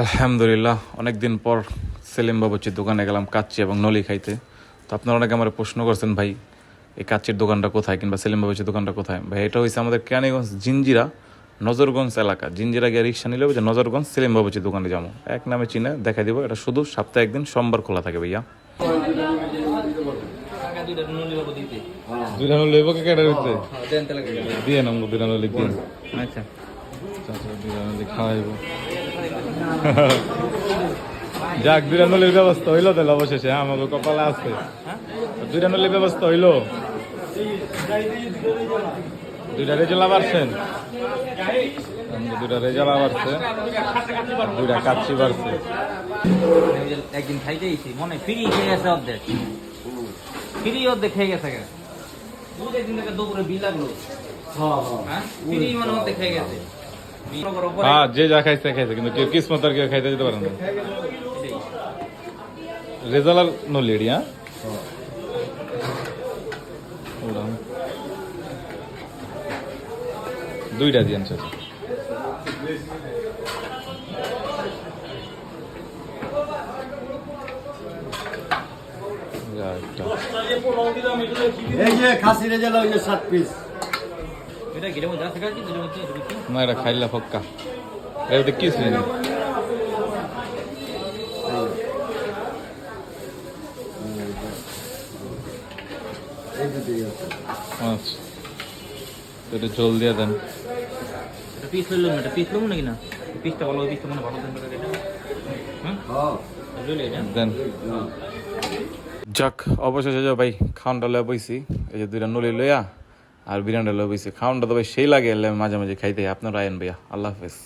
আলহামদুলিল্লাহ অনেকদিন পর সেলিম বাবুচির দোকানে গেলাম কাচ্চি এবং নলি খাইতে। তো আপনারা অনেকে আমার প্রশ্ন করছেন ভাই এই কাচ্চির দোকানটা কোথায়? কিংবা সেলিম বাবুচির দোকানটা কোথায়? ভাই এটা হয়েছে আমাদের কেরানীগঞ্জ জিঞ্জিরা নজরগঞ্জ এলাকা। জিঞ্জিরা গিয়ে রিক্সা নিলে যে নজরগঞ্জ সেলিম বাবুচির দোকানে যাব। এক নামে চিনে দেখাই দিব এটা শুধু সপ্তাহে একদিন সোমবার খোলা থাকে ভাইয়া। দুইটা দিয়ে নাম দুইটা নলি দিন আচ্ছা দুইটা নলি খাওয়াইব। যাক দুইটা নলির ব্যবস্থা হইল তাহলে অবশেষে হ্যাঁ, আমাকে কপালে আছে। দুইটা নলির ব্যবস্থা হইল? দুইটা রেজালা বাড়ছেন দুইটা রেজালা বাড়ছে। দুইটা কাচ্চি বাড়ছে। একদিন খাইতে গেছি মনে ফ্রি খেয়ে গেছে অর্ধেক। ফ্রি অর্ধেক খেয়ে গেছে দুই দিন থেকে দুপুরে বিল লাগল। হ্যাঁ? ফ্রি মানে অর্ধেক খেয়ে গেছে। হ্যাঁ যে যা খাইছে খাইছে, কিন্তু কেউ কিসমত আর কেউ খাইতে যেতে পারে না। রেজালার নলি এডি হ্যাঁ। দুইটা দিয়ে আনছে। এই যে খাসি রেজাল ওই যে সাত পিস এটা গিরে মধ্যে আছে কাছে গিরে মধ্যে আছে না এটা খাইলা ফক্কা। এটা কি শ্রেণি এই আচ্ছা। এটা জল দিয়ে দেন। এটা পিস লইলাম এটা পিস লইলাম নাকি না? পিসটা ভালো পিসটা মনে ভালো দেন এটা। হ্যাঁ। দেন। যাক অবশেষে যাও ভাই খাওয়ানটা লয়ে বইছি এই যে দুইটা নলি লইয়া আর বিরিয়ানিটা লয়ে বইছি। খাওয়ানটা তো ভাই সেই লাগে মাঝে মাঝে খাইতে আপনার আয়েন ভাইয়া। আল্লাহ হাফেজ।